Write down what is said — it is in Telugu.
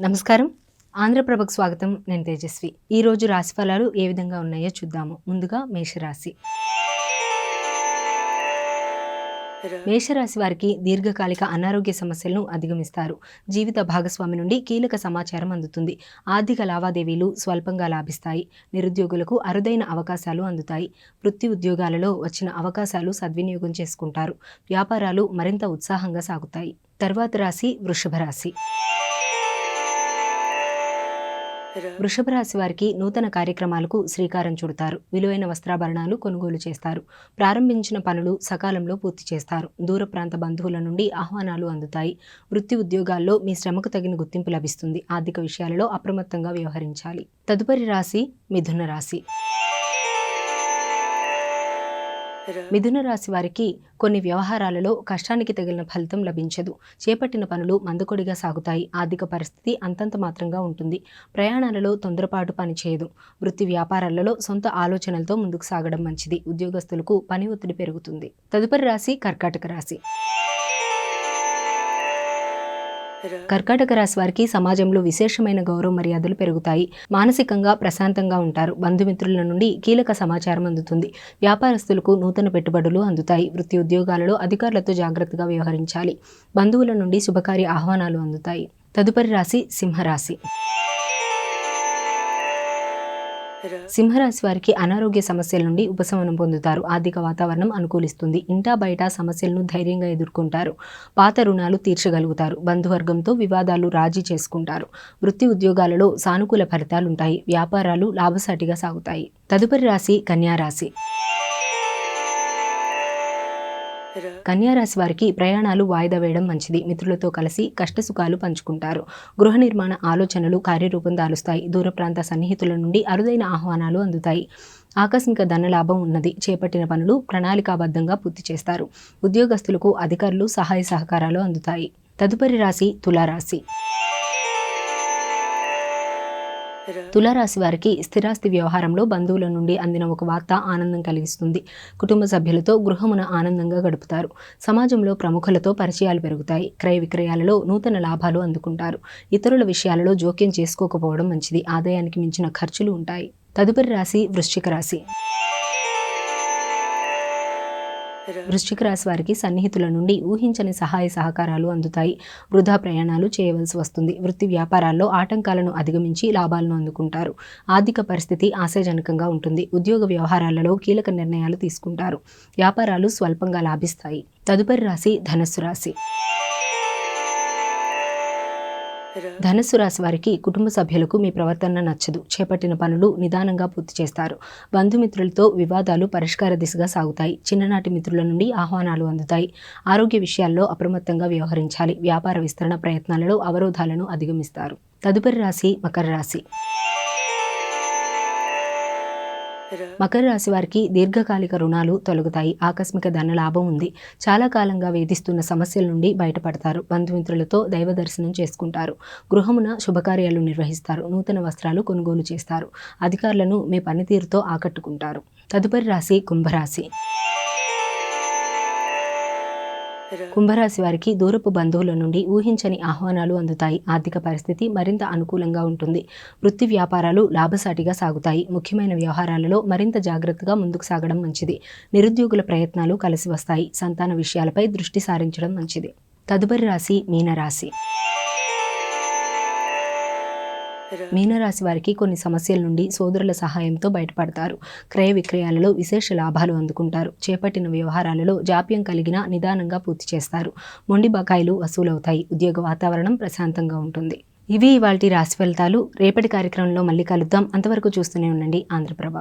నమస్కారం. ఆంధ్రప్రభకు స్వాగతం. నేను తేజస్వి. ఈ రోజు రాశి ఫలాలు ఏ విధంగా ఉన్నాయో చూద్దాము. ముందుగా మేషరాశి. మేషరాశి వారికి దీర్ఘకాలిక అనారోగ్య సమస్యలను అధిగమిస్తారు. జీవిత భాగస్వామి నుండి కీలక సమాచారం అందుతుంది. ఆర్థిక లావాదేవీలు స్వల్పంగా లాభిస్తాయి. నిరుద్యోగులకు అరుదైన అవకాశాలు అందుతాయి. వృత్తి ఉద్యోగాలలో వచ్చిన అవకాశాలు సద్వినియోగం చేసుకుంటారు. వ్యాపారాలు మరింత ఉత్సాహంగా సాగుతాయి. తర్వాత రాశి వృషభ రాశి. వృషభ రాశి వారికి నూతన కార్యక్రమాలకు శ్రీకారం చుడతారు. విలువైన వస్త్రాభరణాలు కొనుగోలు చేస్తారు. ప్రారంభించిన పనులు సకాలంలో పూర్తి చేస్తారు. దూర ప్రాంత బంధువుల నుండి ఆహ్వానాలు అందుతాయి. వృత్తి ఉద్యోగాల్లో మీ శ్రమకు తగిన గుర్తింపు లభిస్తుంది. ఆర్థిక విషయాలలో అప్రమత్తంగా వ్యవహరించాలి. తదుపరి రాశి మిథున రాశి. మిథున రాశి వారికి కొన్ని వ్యవహారాలలో కష్టానికి తగిలిన ఫలితం లభించదు. చేపట్టిన పనులు మందకొడిగా సాగుతాయి. ఆర్థిక పరిస్థితి అంతంత మాత్రంగా ఉంటుంది. ప్రయాణాలలో తొందరపాటు పనిచేయదు వృత్తి వ్యాపారాలలో సొంత ఆలోచనలతో ముందుకు సాగడం మంచిది. ఉద్యోగస్తులకు పని ఒత్తిడి పెరుగుతుంది. తదుపరి రాశి కర్కాటక రాశి. కర్కాటక రాశి వారికి సమాజంలో విశేషమైన గౌరవ మర్యాదలు పెరుగుతాయి. మానసికంగా ప్రశాంతంగా ఉంటారు. బంధుమిత్రుల నుండి కీలక సమాచారం అందుతుంది. వ్యాపారస్తులకు నూతన పెట్టుబడులు అందుతాయి. వృత్తి ఉద్యోగాలలో అధికారులతో జాగ్రత్తగా వ్యవహరించాలి. బంధువుల నుండి శుభకార్య ఆహ్వానాలు అందుతాయి. తదుపరి రాశి సింహరాశి. సింహరాశి వారికి అనారోగ్య సమస్యల నుండి ఉపశమనం పొందుతారు. ఆర్థిక వాతావరణం అనుకూలిస్తుంది. ఇంటా బయట సమస్యలను ధైర్యంగా ఎదుర్కొంటారు. పాత రుణాలు తీర్చగలుగుతారు. బంధువర్గంతో వివాదాలు రాజీ చేసుకుంటారు. వృత్తి ఉద్యోగాలలో సానుకూల ఫలితాలుంటాయి. వ్యాపారాలు లాభసాటిగా సాగుతాయి. తదుపరి రాశి కన్యా కన్యారాశి వారికి ప్రయాణాలు వాయిదా వేయడం మంచిది. మిత్రులతో కలిసి కష్టసుఖాలు పంచుకుంటారు. గృహ నిర్మాణ ఆలోచనలు కార్యరూపం దాలుస్తాయి. దూర ప్రాంత సన్నిహితుల నుండి అరుదైన ఆహ్వానాలు అందుతాయి. ఆకస్మిక ధనలాభం ఉన్నది. చేపట్టిన పనులు ప్రణాళికాబద్ధంగా పూర్తి చేస్తారు. ఉద్యోగస్తులకు అధికారులు సహాయ సహకారాలు అందుతాయి. తదుపరి రాశి తులారాశి. తులారాశి వారికి స్థిరాస్తి వ్యవహారంలో బంధువుల నుండి అందిన ఒక వార్త ఆనందం కలిగిస్తుంది. కుటుంబ సభ్యులతో గృహమున ఆనందంగా గడుపుతారు. సమాజంలో ప్రముఖులతో పరిచయాలు పెరుగుతాయి. క్రయ విక్రయాలలో నూతన లాభాలు అందుకుంటారు. ఇతరుల విషయాలలో జోక్యం చేసుకోకపోవడం మంచిది. ఆదాయానికి మించిన ఖర్చులు ఉంటాయి. తదుపరి రాశి వృశ్చిక రాశి. వృశ్చిక రాశి వారికి సన్నిహితుల నుండి ఊహించని సహాయ సహకారాలు అందుతాయి. వృధా ప్రయాణాలు చేయవలసి వస్తుంది. వృత్తి వ్యాపారాల్లో ఆటంకాలను అధిగమించి లాభాలను అందుకుంటారు. ఆర్థిక పరిస్థితి ఆశాజనకంగా ఉంటుంది. ఉద్యోగ వ్యవహారాలలో కీలక నిర్ణయాలు తీసుకుంటారు. వ్యాపారాలు స్వల్పంగా లాభిస్తాయి. తదుపరి రాశి ధనస్సు రాశి. ధనుసు రాశి వారికి కుటుంబ సభ్యులకు మీ ప్రవర్తన నచ్చదు. చేపట్టిన పనులు నిదానంగా పూర్తి చేస్తారు. బంధుమిత్రులతో వివాదాలు పరిష్కార దిశగా సాగుతాయి. చిన్ననాటి మిత్రుల నుండి ఆహ్వానాలు అందుతాయి. ఆరోగ్య విషయాల్లో అప్రమత్తంగా వ్యవహరించాలి. వ్యాపార విస్తరణ ప్రయత్నాలలో అవరోధాలను అధిగమిస్తారు. తదుపరి రాశి మకర రాశి. మకర రాశి వారికి దీర్ఘకాలిక రుణాలు తొలగుతాయి. ఆకస్మిక ధన లాభం ఉంది. చాలా కాలంగా వేధిస్తున్న సమస్యల నుండి బయటపడతారు. బంధుమిత్రులతో దైవ దర్శనం చేసుకుంటారు. గృహమున శుభకార్యాలు నిర్వహిస్తారు. నూతన వస్త్రాలు కొనుగోలు చేస్తారు. అధికారులను మీ పనితీరుతో ఆకట్టుకుంటారు. తదుపరి రాశి కుంభరాశి. కుంభరాశి వారికి దూరపు బంధువుల నుండి ఊహించని ఆహ్వానాలు అందుతాయి. ఆర్థిక పరిస్థితి మరింత అనుకూలంగా ఉంటుంది. వృత్తి వ్యాపారాలు లాభసాటిగా సాగుతాయి. ముఖ్యమైన వ్యవహారాలలో మరింత జాగ్రత్తగా ముందుకు సాగడం మంచిది. నిరుద్యోగుల ప్రయత్నాలు కలిసి వస్తాయి. సంతాన విషయాలపై దృష్టి సారించడం మంచిది. తదుపరి రాశి మీనరాశి. మీనరాశి వారికి కొన్ని సమస్యల నుండి సోదరుల సహాయంతో బయటపడతారు. క్రయ విక్రయాలలో విశేష లాభాలు అందుకుంటారు. చేపట్టిన వ్యవహారాలలో జాప్యం కలిగిన నిదానంగా పూర్తి చేస్తారు. మొండి బకాయిలు వసూలవుతాయి. ఉద్యోగ వాతావరణం ప్రశాంతంగా ఉంటుంది. ఇవి ఇవాళ రాశి ఫలితాలు. రేపటి కార్యక్రమంలో మళ్ళీ కలుద్దాం. అంతవరకు చూస్తూనే ఉండండి. ఆంధ్రప్రభ